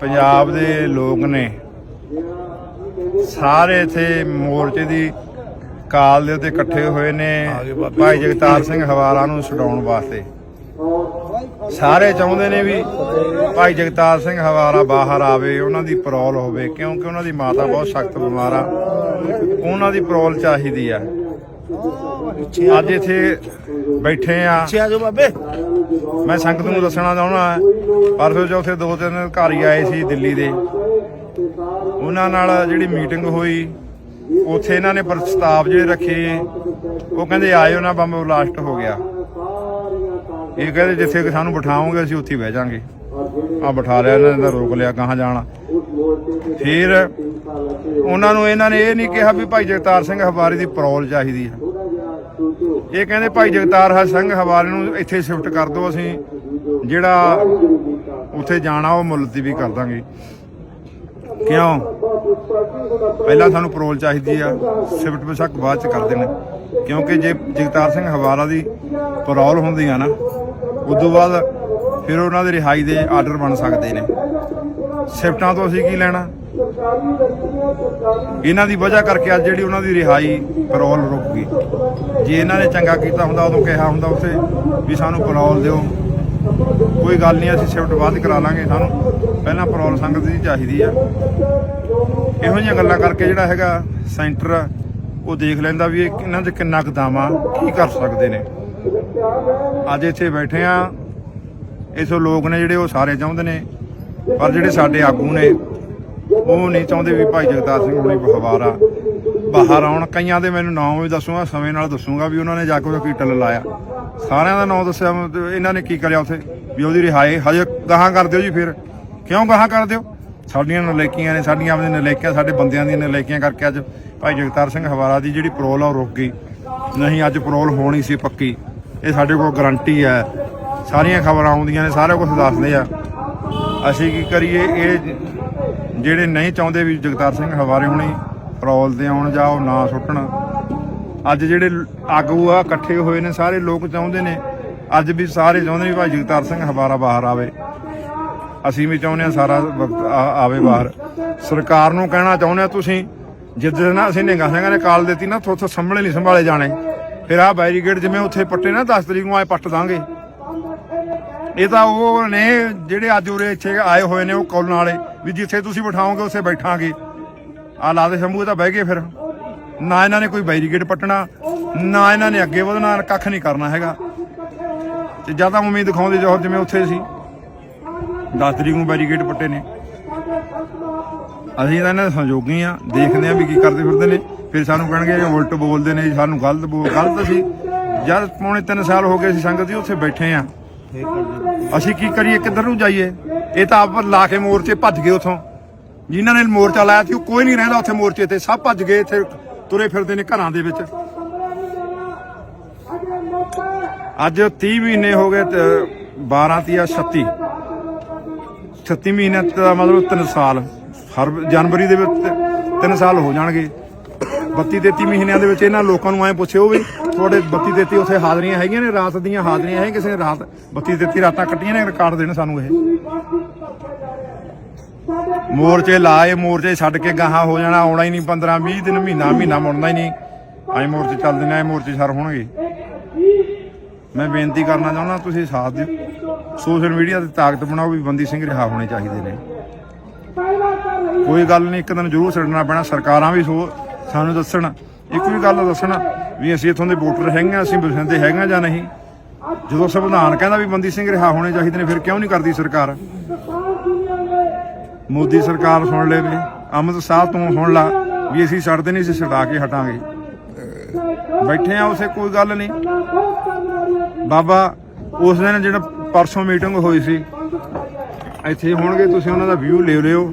ਪੰਜਾਬ ਦੇ ਲੋਕ ਨੇ ਸਾਰੇ ਇੱਥੇ ਮੋਰਚੇ ਦੀ ਕਾਲ ਦੇ ਉੱਤੇ ਇਕੱਠੇ ਹੋਏ ਨੇ ਭਾਈ ਜਗਤਾਰ ਸਿੰਘ ਹਵਾਲਾ ਨੂੰ ਛਡਾਉਣ ਵਾਸਤੇ। ਸਾਰੇ ਚਾਹੁੰਦੇ ਨੇ ਵੀ ਭਾਈ ਜਗਤਾਰ ਸਿੰਘ ਹਵਾਲਾ ਬਾਹਰ ਆਵੇ ਉਹਨਾਂ ਦੀ ਪਰੋਲ ਹੋਵੇ ਕਿਉਂਕਿ ਉਹਨਾਂ ਦੀ ਮਾਤਾ ਬਹੁਤ ਸਖਤ ਬਿਮਾਰ ਆ। ਉਹਨਾਂ ਦੀ ਪਰੋਲ ਚਾਹੀਦੀ ਆ। ਅੱਜ ਇੱਥੇ ਬੈਠੇ ਆ। ਆ ਜਾਓ ਬਾਬੇ। ਮੈਂ ਸੰਗਤ ਨੂੰ ਦੱਸਣਾ ਚਾਹੁੰਦਾ ਪਰਸੋਂ ਚੌਥੇ ਦੋ ਤਿੰਨ ਅਧਿਕਾਰੀ ਆਏ ਸੀ ਦਿੱਲੀ ਦੇ। ਉਹਨਾਂ ਨਾਲ ਜਿਹੜੀ ਮੀਟਿੰਗ ਹੋਈ ਉੱਥੇ ਇਹਨਾਂ ਨੇ ਪ੍ਰਸਤਾਵ ਜਿਹੜੇ ਰੱਖੇ ਉਹ ਕਹਿੰਦੇ ਆਇਓ ਨਾ ਬੰਬ ਬਲਾਸਟ ਹੋ ਗਿਆ। ਇਹ ਕਹਿੰਦੇ ਜਿੱਥੇ ਕਿ ਸਾਨੂੰ ਬਿਠਾਓਗੇ ਅਸੀਂ ਉੱਥੇ ਹੀ ਬਹਿ ਜਾਾਂਗੇ। ਆ ਬਿਠਾ ਲਿਆ ਇਹਨਾਂ ਨੇ ਤਾਂ ਰੋਕ ਲਿਆ ਕਹਾਂ ਜਾਣਾ। ਫਿਰ ਉਹਨਾਂ ਨੂੰ ਇਹਨਾਂ ਨੇ ਇਹ ਨਹੀਂ ਕਿਹਾ ਵੀ ਭਾਈ ਜਗਤਾਰ ਸਿੰਘ ਹਵਾਰੀ ਦੀ ਪਰੋਲ ਚਾਹੀਦੀ ਹੈ। ਇਹ ਕਹਿੰਦੇ ਭਾਈ ਜਗਤਾਰ ਸਿੰਘ ਹਵਾਲੇ ਨੂੰ ਇੱਥੇ ਸ਼ਿਫਟ ਕਰ ਦਿਓ ਅਸੀਂ, ਜਿਹੜਾ ਉੱਥੇ ਜਾਣਾ ਉਹ ਮੁਲਤਵੀ ਵੀ ਕਰ ਦਾਂਗੇ। ਕਿਉਂ? ਪਹਿਲਾਂ ਸਾਨੂੰ ਪਰੋਲ ਚਾਹੀਦੀ ਆ ਸ਼ਿਫਟ ਬੇਸ਼ੱਕ ਬਾਅਦ ਚ ਕਰ ਦੇਣ। ਕਿਉਂਕਿ ਜੇ ਜਗਤਾਰ ਸਿੰਘ ਹਵਾਰਾ ਦੀ ਪਰੋਲ ਹੁੰਦੀ ਆ ਨਾ, ਉਦੋਂ ਬਾਅਦ ਫਿਰ ਉਹਨਾਂ ਦੇ ਰਿਹਾਈ ਦੇ ਆਰਡਰ ਬਣ ਸਕਦੇ ਨੇ। ਸ਼ਿਫਟਾਂ ਤੋਂ ਅਸੀਂ ਕੀ ਲੈਣਾ? ਇਹਨਾਂ ਦੀ ਵਜ੍ਹਾ ਕਰਕੇ ਅੱਜ ਜਿਹੜੀ ਉਹਨਾਂ ਦੀ ਰਿਹਾਈ ਪਰੋਲ ਰੁਕ ਗਈ। ਜੇ ਇਹਨਾਂ ਨੇ ਚੰਗਾ ਕੀਤਾ ਹੁੰਦਾ, ਉਦੋਂ ਕਿਹਾ ਹੁੰਦਾ ਉੱਥੇ ਵੀ ਸਾਨੂੰ ਪਰੋਲ ਦਿਓ। ਕੋਈ ਗੱਲ ਨਹੀਂ, ਅਸੀਂ ਸ਼ਿਫਟ ਬਾਅਦ ਕਰਾ ਲਾਂਗੇ। ਸਾਨੂੰ ਪਹਿਲਾਂ ਪਰੋਲ ਸੰਗਤ ਦੀ ਚਾਹੀਦੀ ਆ। ਇਹੋ ਜਿਹੀਆਂ ਗੱਲਾਂ ਕਰਕੇ ਜਿਹੜਾ ਹੈਗਾ ਸੈਂਟਰ ਉਹ ਦੇਖ ਲੈਂਦਾ ਵੀ ਇਹਨਾਂ 'ਚ ਕਿੰਨਾ ਕੁ ਦਮ ਕੀ ਕਰ ਸਕਦੇ ਨੇ। ਅੱਜ ਇੱਥੇ ਬੈਠੇ ਆ। ਇਸੋ ਲੋਕ ਨੇ ਜਿਹੜੇ ਉਹ ਸਾਰੇ ਚਾਹੁੰਦੇ ਨੇ। ਪਰ ਜਿਹੜੇ ਸਾਡੇ ਆਗੂ ਨੇ ਉਹ ਨਹੀਂ ਚਾਹੁੰਦੇ ਵੀ ਭਾਈ ਜਗਤਾਰ ਸਿੰਘ ਹੁਣੀ ਬਖਵਾਰਾ ਬਾਹਰ ਆਉਣ, ਕਈਆਂ ਦੇ ਮੈਨੂੰ ਨਾਮ ਵੀ ਦੱਸੂਗਾ, ਸਮੇਂ ਨਾਲ ਦੱਸੂਗਾ ਵੀ ਉਹਨਾਂ ਨੇ ਜਾ ਕੇ ਉਹਦਾ ਕੀ ਲਾਇਆ। ਸਾਰਿਆਂ ਦਾ ਨਾਮ ਦੱਸਿਆ ਇਹਨਾਂ ਨੇ ਕੀ ਕਰਿਆ ਉੱਥੇ? ਵੀ ਉਹਦੀ ਰਿਹਾਈ, ਹਜੇ ਗਾਹਾਂ ਕਰ ਦਿਓ ਜੀ ਫਿਰ। ਕਿਉਂ ਗਾਹਾਂ ਕਰ ਦਿਓ? ਸਾਡੀਆਂ ਨਲੇਕੀਆਂ ਨੇ, ਸਾਡੀਆਂ ਆਪਣੀਆਂ ਨਲੇਕੀਆਂ, ਸਾਡੇ ਬੰਦਿਆਂ ਦੀਆਂ ਨਲੇਕੀਆਂ ਕਰਕੇ ਅੱਜ ਭਾਈ ਜਗਤਾਰ ਸਿੰਘ ਹਵਾਰਾ ਦੀ ਜਿਹੜੀ ਪਰੋਲ ਆ ਉਹ ਰੁਕ ਗਈ। ਨਹੀਂ, ਅੱਜ ਪਰੋਲ ਹੋਣੀ ਸੀ ਪੱਕੀ। ਇਹ ਸਾਡੇ ਕੋਲ ਗਰੰਟੀ ਹੈ। ਸਾਰੀਆਂ ਖਬਰਾਂ ਆਉਂਦੀਆਂ ਨੇ, ਸਾਰਾ ਕੁਝ ਦੱਸਦੇ ਆ। ਅਸੀਂ ਕੀ ਕਰੀਏ? ਇਹ ਜਿਹੜੇ ਨਹੀਂ ਚਾਹੁੰਦੇ ਵੀ ਜਗਤਾਰ ਸਿੰਘ ਹਵਾਰੇ ਹੁਣੀ ਪਰੌਲ ਤੇ ਆਉਣ ਜਾਂ ਉਹ ਨਾ ਸੁੱਟਣ, ਅੱਜ ਜਿਹੜੇ ਆਗੂ ਆ ਇਕੱਠੇ ਹੋਏ ਨੇ, ਸਾਰੇ ਲੋਕ ਚਾਹੁੰਦੇ ਨੇ, ਅੱਜ ਵੀ ਸਾਰੇ ਚਾਹੁੰਦੇ ਵੀ ਭਾਈ ਜਗਤਾਰ ਸਿੰਘ ਹਵਾਰਾ ਬਾਹਰ ਆਵੇ। ਅਸੀਂ ਵੀ ਚਾਹੁੰਦੇ ਆ ਸਾਰਾ ਵਕਤ ਆਵੇ ਬਾਹਰ। ਸਰਕਾਰ ਨੂੰ ਕਹਿਣਾ ਚਾਹੁੰਦੇ ਆ ਤੁਸੀਂ ਜਿੱਦਾਂ ਨਾ ਅਸੀਂ ਨਿੰਗਾ ਸਿੰਘਾਂ ਨੇ ਕਾਲ ਦਿੱਤੀ ਨਾ ਥੋਥੋਂ ਸੰਭਲੇ ਨਹੀਂ ਸੰਭਾਲੇ ਜਾਣੇ। ਫਿਰ ਆਹ ਬੈਰੀਕੇਡ ਜਿਵੇਂ ਉੱਥੇ ਪੱਟੇ ਨਾ 10 ਤਰੀਕ ਨੂੰ ਆਏ ਪੱਟ ਦਾਂਗੇ। ਇਹ ਤਾਂ ਉਹ ਨੇ ਜਿਹੜੇ ਅੱਜ ਉਰੇ ਇੱਥੇ ਆਏ ਹੋਏ ਨੇ, ਉਹ ਕੌਲਣ ਵਾਲੇ ਵੀ ਜਿੱਥੇ ਤੁਸੀਂ ਬਿਠਾਓਗੇ, ਉੱਥੇ ਬੈਠਾਂਗੇ। ਆ ਲਾਦੇ ਸ਼ੰਭੂ ਤਾਂ ਬਹਿ ਗਏ ਫਿਰ। ਨਾ ਇਹਨਾਂ ਨੇ ਕੋਈ ਬੈਰੀਕੇਡ ਪੱਟਣਾ, ਨਾ ਇਹਨਾਂ ਨੇ ਅੱਗੇ ਵਧਣਾ, ਕੱਖ ਨਹੀਂ ਕਰਨਾ ਹੈਗਾ। ਤੇ ਜਾਂ ਉਮੀਦ ਦਿਖਾਉਂਦੇ ਜੋ ਜਿਵੇਂ ਉੱਥੇ ਸੀ। 10 ਤਰੀਕ ਨੂੰ ਬੈਰੀਕੇਡ ਪੱਟੇ ਨੇ। ਅਸੀਂ ਤਾਂ ਇਹਨਾਂ ਦੇ ਸਹਿਯੋਗੀ ਆ ਦੇਖਦੇ ਆ ਵੀ ਕੀ ਕਰਦੇ ਫਿਰਦੇ ਨੇ। ਫਿਰ ਸਾਨੂੰ ਕਹਿਣਗੇ ਉਲਟ ਬੋਲਦੇ ਨੇ, ਸਾਨੂੰ ਗਲਤ ਬੋਲ ਗਲਤ ਸੀ। ਜਦ ਪੌਣੇ 3 ਸਾਲ ਹੋ ਗਏ ਅਸੀਂ ਸੰਗਤ ਜੀ ਉੱਥੇ ਬੈਠੇ ਆ ਅਸੀਂ ਕੀ ਕਰੀਏ, ਕਿੱਧਰ ਨੂੰ ਜਾਈਏ? ਇਹ ਤਾਂ ਆਪ ਲਾ ਕੇ ਮੋਰਚੇ ਭੱਜ ਗਏ ਉਥੋਂ। ਜਿਨ੍ਹਾਂ ਨੇ ਮੋਰਚਾ ਲਾਇਆ ਸੀ, ਉਹ ਕੋਈ ਨਹੀਂ ਰਹਿੰਦਾ ਉੱਥੇ ਮੋਰਚੇ ਤੇ। ਸਭ ਭੱਜ ਗਏ ਇੱਥੇ, ਤੁਰੇ ਫਿਰਦੇ ਨੇ ਘਰਾਂ ਦੇ ਵਿੱਚ। ਅੱਜ 30 ਮਹੀਨੇ ਹੋ ਗਏ ਤੇ 12 ਤੀਆ 36 36 ਮਹੀਨੇ ਦਾ ਮਤਲਬ 3 ਸਾਲ। ਹਰ ਜਨਵਰੀ ਦੇ ਵਿੱਚ 3 ਸਾਲ ਹੋ ਜਾਣਗੇ। 32 33 ਮਹੀਨਿਆਂ ਦੇ ਵਿੱਚ ਇਹਨਾਂ ਲੋਕਾਂ ਨੂੰ ਐ ਪੁੱਛਿਓ ਵੀ ਤੁਹਾਡੇ 32 33 ਉੱਥੇ ਹਾਜ਼ਰੀਆਂ ਹੈਗੀਆਂ ਨੇ, ਰਾਤ ਦੀਆਂ ਹਾਜ਼ਰੀਆਂ ਹੈ ਕਿਸੇ ਨੇ ਰਾਤ 32 33 ਰਾਤਾਂ ਕੱਟੀਆਂ ਨੇ, ਰਿਕਾਰਡ ਦੇਣ ਸਾਨੂੰ ਇਹ। ਮੋਰਚੇ ਲਾਏ, ਮੋਰਚੇ ਛੱਡ ਕੇ ਗਾਹਾਂ ਹੋ ਜਾਣਾ, ਆਉਣਾ ਹੀ ਨਹੀਂ 15 20 ਦਿਨ, ਮਹੀਨਾ ਮਹੀਨਾ ਮੁੜਨਾ ਹੀ ਨਹੀਂ। ਐ ਮੋਰਚੇ ਚੱਲਦੇ ਨੇ ਐ ਮੋਰਚੇ ਸਰ ਹੋਣਗੇ। ਮੈਂ ਬੇਨਤੀ ਕਰਨਾ ਚਾਹੁੰਦਾ, ਤੁਸੀਂ ਸਾਥ ਦਿਓ। ਸੋਸ਼ਲ ਮੀਡੀਆ ਤੇ ਤਾਕਤ ਬਣਾਓ ਵੀ ਬੰਦੀ ਸਿੰਘ ਰਿਹਾ ਹੋਣੇ ਚਾਹੀਦੇ ਨੇ। ਕੋਈ ਗੱਲ ਨਹੀਂ, ਇੱਕ ਦਿਨ ਜ਼ਰੂਰ ਛੱਡਣਾ ਪੈਣਾ, ਸਰਕਾਰਾਂ ਵੀ ਸੋ ਸਾਨੂੰ ਦੱਸਣ, ਇੱਕ ਵੀ ਗੱਲ ਦੱਸਣ। ਵੀ ਅਸੀਂ ਇੱਥੋਂ ਦੇ ਵੋਟਰ ਹੈਗੇ ਹਾਂ, ਅਸੀਂ ਬਸਿੰਦੇ ਹੈਗੇ ਹਾਂ ਜਾਂ ਨਹੀਂ? ਜਦੋਂ ਸੰਵਿਧਾਨ ਕਹਿੰਦਾ ਵੀ ਬੰਦੀ ਸਿੰਘ ਰਿਹਾ ਹੋਣੇ ਚਾਹੀਦੇ ਨੇ ਫਿਰ ਕਿਉਂ ਨਹੀਂ ਕਰਦੀ ਸਰਕਾਰ? ਮੋਦੀ ਸਰਕਾਰ ਸੁਣ ਲਵੇ ਅਮਿਤ ਸ਼ਾਹ ਤੋਂ ਸੁਣ ਲਾ ਵੀ ਅਸੀਂ ਛੱਡਦੇ ਨਹੀਂ ਅਸੀਂ ਛਡਾ ਕੇ ਹਟਾਂਗੇ। ਬੈਠੇ ਆ ਉਸੇ ਕੋਈ ਗੱਲ ਨਹੀਂ। ਬਾਬਾ ਉਸ ਦਿਨ ਜਿਹੜਾ ਪਰਸੋਂ ਮੀਟਿੰਗ ਹੋਈ ਸੀ ਇੱਥੇ ਹੋਣਗੇ ਤੁਸੀਂ ਉਹਨਾਂ ਦਾ ਵਿਊ ਲੈ ਲਿਓ।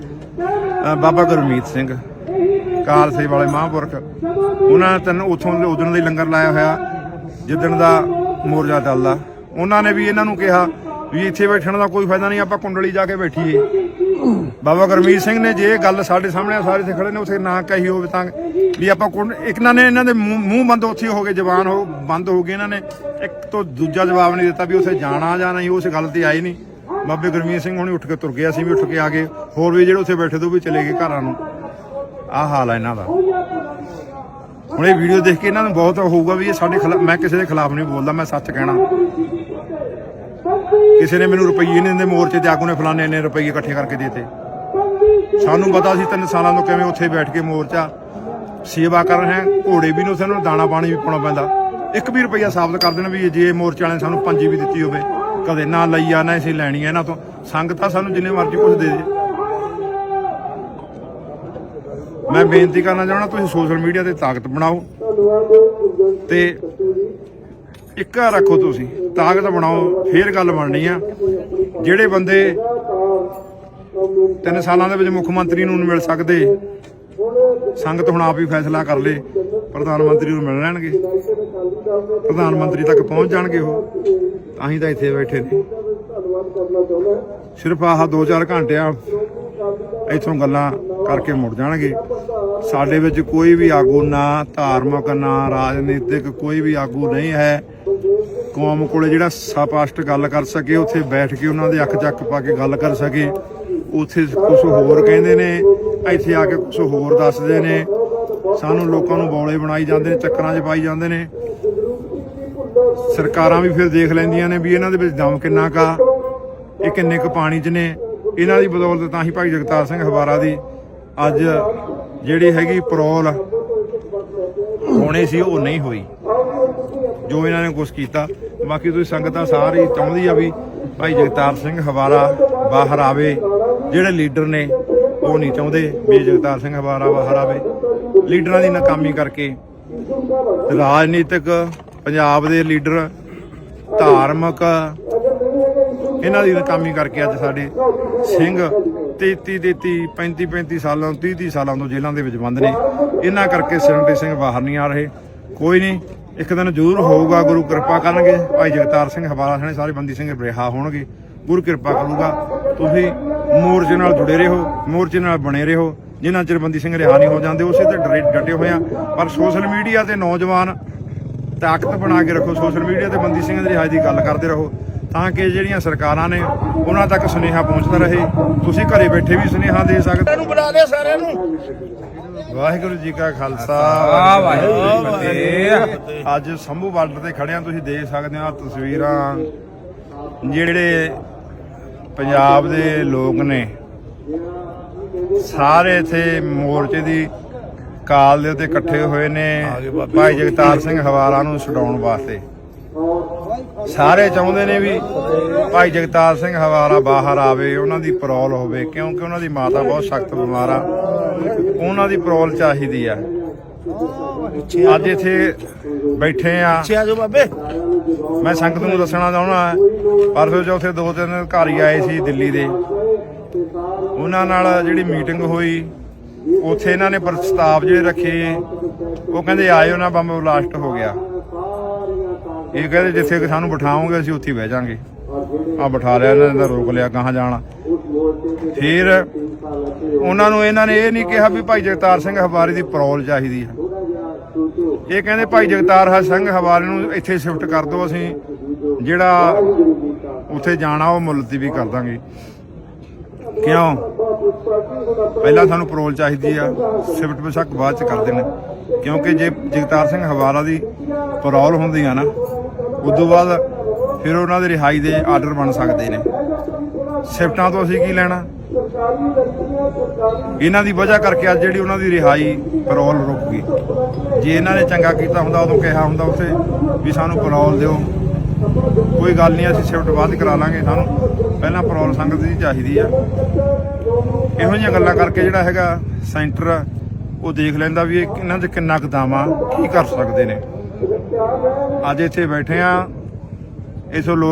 ਬਾਬਾ ਗੁਰਮੀਤ ਸਿੰਘ। ਕਾਲਸੇ ਵਾਲੇ ਮਹਾਂਪੁਰਖ, ਉਹਨਾਂ ਨੇ ਤਨ ਉਥੋਂ ਦੇ ਉਦਣ ਦਾ ਲੰਗਰ ਲਾਇਆ ਹੋਇਆ, ਜਿੱਦਣ ਦਾ ਮੋਰਜਾ ਚੱਲਦਾ। ਉਹਨਾਂ ਨੇ ਵੀ ਇਹਨਾਂ ਨੂੰ ਕਿਹਾ ਵੀ ਇੱਥੇ ਬੈਠਣ ਦਾ ਕੋਈ ਫਾਇਦਾ ਨਹੀਂ, ਆਪਾਂ ਕੁੰਡਲੀ ਜਾ ਕੇ ਬੈਠੀਏ। ਬਾਬਾ ਗੁਰਮੀਤ ਸਿੰਘ ਨੇ ਜੇ ਇਹ ਗੱਲ ਸਾਡੇ ਸਾਹਮਣੇ ਸਾਰੇ ਇੱਥੇ ਖੜੇ ਨੇ, ਉੱਥੇ ਨਾ ਕਹੀ ਹੋਵੇ ਤਾਂ ਵੀ ਆਪਾਂ ਕੁੰਡ, ਇੱਕ ਨੇ ਇਹਨਾਂ ਦੇ ਮੂੰਹ ਬੰਦ ਉੱਥੇ ਹੋ ਗਏ, ਜ਼ਬਾਨ ਹੋ, ਬੰਦ ਹੋ ਗਏ ਇਹਨਾਂ ਨੇ। ਇੱਕ ਤੋਂ ਦੂਜਾ ਜਵਾਬ ਨਹੀਂ ਦਿੱਤਾ ਵੀ ਉੱਥੇ ਜਾਣਾ ਜਾਂ ਨਹੀਂ, ਉਸ ਗੱਲ ਤੇ ਆਏ ਨਹੀਂ। ਬਾਬੇ ਗੁਰਮੀਤ ਸਿੰਘ ਹੁਣੀ ਉੱਠ ਕੇ ਤੁਰ ਗਏ, ਅਸੀਂ ਵੀ ਉੱਠ ਕੇ ਆ ਗਏ। ਹੋਰ ਵੀ ਜਿਹੜੇ ਉੱਥੇ ਬੈਠੇ ਤੋਂ ਵੀ ਚਲੇ ਗਏ ਘਰਾਂ ਨੂੰ। ਆਹ ਹਾਲ ਹੈ ਇਹਨਾਂ ਦਾ। ਹੁਣ ਇਹ ਵੀਡੀਓ ਦੇਖ ਕੇ ਇਹਨਾਂ ਨੂੰ ਬਹੁਤ ਹੋਊਗਾ ਵੀ ਇਹ ਸਾਡੇ ਖਿਲਾਫ ਮੈਂ ਕਿਸੇ ਦੇ ਖਿਲਾਫ ਨਹੀਂ ਬੋਲਦਾ, ਮੈਂ ਸੱਚ ਕਹਿਣਾ। ਕਿਸੇ ਨੇ ਮੈਨੂੰ ਰੁਪਈਏ ਨਹੀਂ ਦਿੰਦੇ, ਮੋਰਚੇ ਤੇ ਆਗੂ ਨੇ ਫਲਾਣੇ ਨੇ ਰੁਪਈਏ ਇਕੱਠੇ ਕਰਕੇ ਦੇਤੇ। ਸਾਨੂੰ ਪਤਾ ਸੀ ਤਿੰਨ ਸਾਲਾਂ ਤੋਂ ਕਿਵੇਂ ਉੱਥੇ ਬੈਠ ਕੇ ਮੋਰਚਾ ਸੇਵਾ ਕਰ ਰਹੇ ਹਾਂ ਘੋੜੇ ਵੀ ਨੇ ਉਸੇ ਨੂੰ ਦਾਣਾ ਪਾਣੀ ਵੀ ਪਾਉਣਾ ਪੈਂਦਾ। ਇੱਕ ਵੀ ਰੁਪਈਆ ਸਾਬਤ ਕਰ ਦੇਣਾ ਵੀ ਜੇ ਮੋਰਚੇ ਵਾਲਿਆਂ ਨੇ ਸਾਨੂੰ ਪੰਜੀ ਵੀ ਦਿੱਤੀ ਹੋਵੇ। ਕਦੇ ਨਾ ਲਈ ਆ ਨਾ ਅਸੀਂ ਲੈਣੀ ਹੈ ਇਹਨਾਂ ਤੋਂ। ਸੰਗਤਾਂ ਸਾਨੂੰ ਜਿੰਨੇ ਮਰਜ਼ੀ ਕੁਝ ਦੇ ਦੇ। ਮੈਂ ਬੇਨਤੀ ਕਰਨਾ ਚਾਹਣਾ ਤੁਸੀਂ ਸੋਸ਼ਲ ਮੀਡੀਆ ਤੇ ਤਾਕਤ ਬਣਾਓ। ਤੇ ਇੱਕ ਰੱਖੋ ਤੁਸੀਂ, ਤਾਕਤ ਬਣਾਓ, ਫੇਰ ਗੱਲ ਬਣਨੀ ਆ। ਜਿਹੜੇ ਬੰਦੇ ਤਿੰਨ ਸਾਲਾਂ ਦੇ ਵਿੱਚ ਮੁੱਖ ਮੰਤਰੀ ਨੂੰ ਮਿਲ ਸਕਦੇ, ਸੰਗਤ ਹੁਣ ਆਪ ਹੀ ਫੈਸਲਾ ਕਰ ਲੇ, ਪ੍ਰਧਾਨ ਮੰਤਰੀ ਨੂੰ ਮਿਲ ਲੈਣਗੇ। ਪ੍ਰਧਾਨ ਮੰਤਰੀ ਤੱਕ ਪਹੁੰਚ ਜਾਣਗੇ ਉਹ, ਤਾਂ ਹੀ ਤਾਂ ਇੱਥੇ ਬੈਠੇ ਨੇ। ਸਿਰਫ ਆਹ 2-4 ਘੰਟਿਆਂ ਇੱਥੋਂ ਗੱਲਾਂ ਕਰਕੇ ਮੁੜ ਜਾਣਗੇ। ਸਾਡੇ ਵਿੱਚ ਕੋਈ ਵੀ ਆਗੂ ਨਾ ਧਾਰਮਿਕ, ਨਾ ਰਾਜਨੀਤਿਕ, ਕੋਈ ਵੀ ਆਗੂ ਨਹੀਂ ਹੈ। ਕੌਮ ਕੋਲੇ ਜਿਹੜਾ ਸਪਸ਼ਟ ਗੱਲ ਕਰ ਸਕੇ, ਉੱਥੇ ਬੈਠ ਕੇ ਉਹਨਾਂ ਦੇ ਅੱਖ ਚੱਕ ਪਾ ਕੇ ਗੱਲ ਕਰ ਸਕੇ। ਉੱਥੇ ਕੁਝ ਹੋਰ ਕਹਿੰਦੇ ਨੇ, ਇੱਥੇ ਆ ਕੇ ਕੁਝ ਹੋਰ ਦੱਸਦੇ ਨੇ। ਸਾਨੂੰ ਲੋਕਾਂ ਨੂੰ ਬੌਲੇ ਬਣਾਈ ਜਾਂਦੇ ਨੇ, ਚੱਕਰਾਂ 'ਚ ਪਾਈ ਜਾਂਦੇ ਨੇ। ਸਰਕਾਰਾਂ ਵੀ ਫਿਰ ਦੇਖ ਲੈਂਦੀਆਂ ਨੇ ਵੀ ਇਹਨਾਂ ਦੇ ਵਿੱਚ ਦਮ ਕਿੰਨਾ ਕਾ ਇਹ ਕਿੰਨੇ ਕੁ ਪਾਣੀ 'ਚ ਨੇ। ਇਹਨਾਂ ਦੀ ਬਦੌਲਤ ਤਾਂ ਹੀ ਭਾਈ ਜਗਤਾਰ ਸਿੰਘ ਹਵਾਰਾ ਦੀ ਅੱਜ ਜਿਹੜੀ ਹੈਗੀ ਪਰੋਲ ਹੋਣੀ ਸੀ, ਉਹ ਨਹੀਂ ਹੋਈ। ਜੋ ਇਹਨਾਂ ਨੇ ਕੁਛ ਕੀਤਾ। ਬਾਕੀ ਤੁਸੀਂ ਸੰਗਤਾਂ ਸਾਰੀ ਚਾਹੁੰਦੀ ਆ ਵੀ ਭਾਈ ਜਗਤਾਰ ਸਿੰਘ ਹਵਾਰਾ ਬਾਹਰ ਆਵੇ। ਜਿਹੜੇ ਲੀਡਰ ਨੇ, ਉਹ ਨਹੀਂ ਚਾਹੁੰਦੇ ਵੀ ਜਗਤਾਰ ਸਿੰਘ ਹਵਾਰਾ ਬਾਹਰ ਆਵੇ। ਲੀਡਰਾਂ ਦੀ ਨਾਕਾਮੀ ਕਰਕੇ ਰਾਜਨੀਤਿਕ ਪੰਜਾਬ ਦੇ ਲੀਡਰ, ਧਾਰਮਿਕ, ਇਹਨਾਂ ਦੀ ਨਾਕਾਮੀ ਕਰਕੇ ਅੱਜ ਸਾਡੇ ਸਿੰਘ 33 33 35 35 ਸਾਲਾਂ 30 30 ਸਾਲਾਂ ਤੋਂ ਜੇਲ੍ਹਾਂ ਦੇ ਵਿੱਚ ਬੰਦ ਨੇ। ਇਹਨਾਂ ਕਰਕੇ ਸਿਰੰਟੀ ਸਿੰਘ ਬਾਹਰ ਨਹੀਂ ਆ ਰਹੇ। ਕੋਈ ਨਹੀਂ, ਇੱਕ ਦਿਨ ਜ਼ਰੂਰ ਹੋਊਗਾ, ਗੁਰੂ ਕਿਰਪਾ ਕਰਨਗੇ। ਭਾਈ ਜਗਤਾਰ ਸਿੰਘ ਹਵਾਲਾ ਸਣੇ ਸਾਰੇ ਬੰਦੀ ਸਿੰਘ ਰਿਹਾ ਹੋਣਗੇ। ਗੁਰੂ ਕਿਰਪਾ ਕਰੂਗਾ। ਤੁਸੀਂ ਮੋਰਚੇ ਨਾਲ ਜੁੜੇ ਰਹੋ, ਮੋਰਚੇ ਨਾਲ ਬਣੇ ਰਹੋ। ਜਿਨ੍ਹਾਂ ਚਿਰ ਬੰਦੀ ਸਿੰਘ ਰਿਹਾ ਨਹੀਂ ਹੋ ਜਾਂਦੇ, ਉਸੇ ਤੇ ਡਰੇ ਡਟੇ ਹੋਏ ਆ। ਪਰ ਸੋਸ਼ਲ ਮੀਡੀਆ ਤੇ ਨੌਜਵਾਨ ਤਾਕਤ ਬਣਾ ਕੇ ਰੱਖੋ। ਸੋਸ਼ਲ ਮੀਡੀਆ ਤੇ ਬੰਦੀ ਸਿੰਘ ਦੀ ਰਿਹਾਈ ਦੀ ਗੱਲ ਕਰਦੇ ਰਹੋ। ਤਾਂ ਕਿ ਜਿਹੜੀਆਂ ਸਰਕਾਰਾਂ ਨੇ ਉਹਨਾਂ ਤੱਕ ਸੁਨੇਹਾ ਪਹੁੰਚਦਾ ਰਹੇ। ਤੁਸੀਂ ਘਰੇ ਬੈਠੇ ਵੀ ਸੁਨੇਹਾ ਦੇ ਸਕਦੇ ਨੂੰ ਬੁਲਾ ਦੇ ਸਾਰਿਆਂ ਨੂੰ। ਵਾਹਿਗੁਰੂ ਜੀ ਕਾ ਖਾਲਸਾ ਵਾਹਿਗੁਰੂ ਜੀ ਕੀ ਫਤਿਹ। ਅੱਜ ਸੰਭੂ ਬਾਰਡਰ ਤੇ ਖੜਿਆ ਤੁਸੀਂ ਦੇਖ ਸਕਦੇ ਹੋ ਤਸਵੀਰਾਂ। ਜਿਹੜੇ ਪੰਜਾਬ ਦੇ ਲੋਕ ਨੇ ਸਾਰੇ ਇੱਥੇ ਮੋਰਚੇ ਦੀ ਕਾਲ ਦੇ ਉੱਤੇ ਇਕੱਠੇ ਹੋਏ ਨੇ। ਭਾਈ ਜਗਤਾਰ ਸਿੰਘ ਹਵਾਲਾ ਨੂੰ ਛਡਾਉਣ ਵਾਸਤੇ। ਸਾਰੇ ਚਾਹੁੰਦੇ ਨੇ ਵੀ ਭਾਈ ਜਗਤਾਰ ਸਿੰਘ ਹਵਾਲਾ ਬਾਹਰ ਆਵੇ ਉਹਨਾਂ ਦੀ ਪਰੋਲ ਹੋਵੇ ਕਿਉਂਕਿ ਉਹਨਾਂ ਦੀ ਮਾਤਾ ਬਹੁਤ ਸਖਤ ਬਿਮਾਰ ਆ। ਉਹਨਾਂ ਦੀ ਪਰੋਲ ਚਾਹੀਦੀ ਆ। ਅੱਜ ਇੱਥੇ ਬੈਠੇ ਆ। ਬਾਬੇ। ਮੈਂ ਸੰਗਤ ਨੂੰ ਦੱਸਣਾ ਚਾਹੁੰਦਾ ਪਰਸੋਂ ਚੌਥੇ ਦੋ ਤਿੰਨ ਅਧਿਕਾਰੀ ਆਏ ਸੀ ਦਿੱਲੀ ਦੇ। ਉਹਨਾਂ ਨਾਲ ਜਿਹੜੀ ਮੀਟਿੰਗ ਹੋਈ ਉੱਥੇ ਇਹਨਾਂ ਨੇ ਪ੍ਰਸਤਾਵ ਜਿਹੜੇ ਰੱਖੇ ਉਹ ਕਹਿੰਦੇ ਆਇਓ ਨਾ ਬੰਬ ਬਲਾਸਟ ਹੋ ਗਿਆ। ਇਹ ਕਹਿੰਦੇ ਜਿੱਥੇ ਕਿ ਸਾਨੂੰ ਬਿਠਾਓਗੇ ਅਸੀਂ ਉੱਥੇ ਬਹਿ ਜਾਾਂਗੇ। ਆ ਬਿਠਾ ਲਿਆ ਇਹਨਾਂ ਨੇ ਤਾਂ ਰੋਕ ਲਿਆ ਕਹਾਂ ਜਾਣਾ। ਫਿਰ ਉਹਨਾਂ ਨੂੰ ਇਹਨਾਂ ਨੇ ਇਹ ਨਹੀਂ ਕਿਹਾ ਵੀ ਭਾਈ ਜਗਤਾਰ ਸਿੰਘ ਹਵਾਰੀ ਦੀ ਪਰੋਲ ਚਾਹੀਦੀ ਹੈ। ਇਹ ਕਹਿੰਦੇ ਭਾਈ ਜਗਤਾਰ ਸਿੰਘ ਹਵਾਲੇ ਨੂੰ ਇੱਥੇ ਸ਼ਿਫਟ ਕਰ ਦਿਓ ਅਸੀਂ। ਜਿਹੜਾ ਉੱਥੇ ਜਾਣਾ ਉਹ ਮੁਲਤਵੀ ਵੀ ਕਰ ਦਾਂਗੇ। ਕਿਉਂ? ਪਹਿਲਾਂ ਸਾਨੂੰ ਪਰੋਲ ਚਾਹੀਦੀ ਆ ਸ਼ਿਫਟ ਬਸ਼ੱਕ ਬਾਅਦ ਚ ਕਰ ਦੇਣ। ਕਿਉਂਕਿ ਜੇ ਜਗਤਾਰ ਸਿੰਘ ਹਵਾਰਾ ਦੀ ਪਰੋਲ ਹੁੰਦੀ ਆ ਨਾ ਉਦੋਂ ਬਾਅਦ ਫਿਰ ਉਹਨਾਂ ਦੇ ਰਿਹਾਈ ਦੇ ਆਰਡਰ ਬਣ ਸਕਦੇ ਨੇ। ਸ਼ਿਫਟਾਂ ਤੋਂ ਅਸੀਂ ਕੀ ਲੈਣਾ? ਇਹਨਾਂ ਦੀ ਵਜ੍ਹਾ ਕਰਕੇ ਅੱਜ ਜਿਹੜੀ ਉਹਨਾਂ ਦੀ ਰਿਹਾਈ ਪਰੋਲ ਰੁਕ ਗਈ। ਜੇ ਇਹਨਾਂ ਨੇ ਚੰਗਾ ਕੀਤਾ ਹੁੰਦਾ, ਉਦੋਂ ਕਿਹਾ ਹੁੰਦਾ ਉੱਥੇ ਵੀ ਸਾਨੂੰ ਪਰੋਲ ਦਿਓ। ਕੋਈ ਗੱਲ ਨਹੀਂ, ਅਸੀਂ ਸ਼ਿਫਟ ਬਾਅਦ ਕਰਾ ਲਾਂਗੇ। ਸਾਨੂੰ ਪਹਿਲਾਂ ਪਰੋਲ ਸੰਗਤ ਦੀ ਚਾਹੀਦੀ ਆ। ਇਹੋ ਜਿਹੀਆਂ ਗੱਲਾਂ ਕਰਕੇ ਜਿਹੜਾ ਹੈਗਾ ਸੈਂਟਰ ਉਹ ਦੇਖ ਲੈਂਦਾ ਵੀ ਇਹਨਾਂ 'ਚ ਕਿੰਨਾ ਕੁ ਆ ਕੀ ਕਰ ਸਕਦੇ ਨੇ। ਅੱਜ ਇੱਥੇ ਬੈਠੇ ਆ ਇਸੋ ਲੋਕ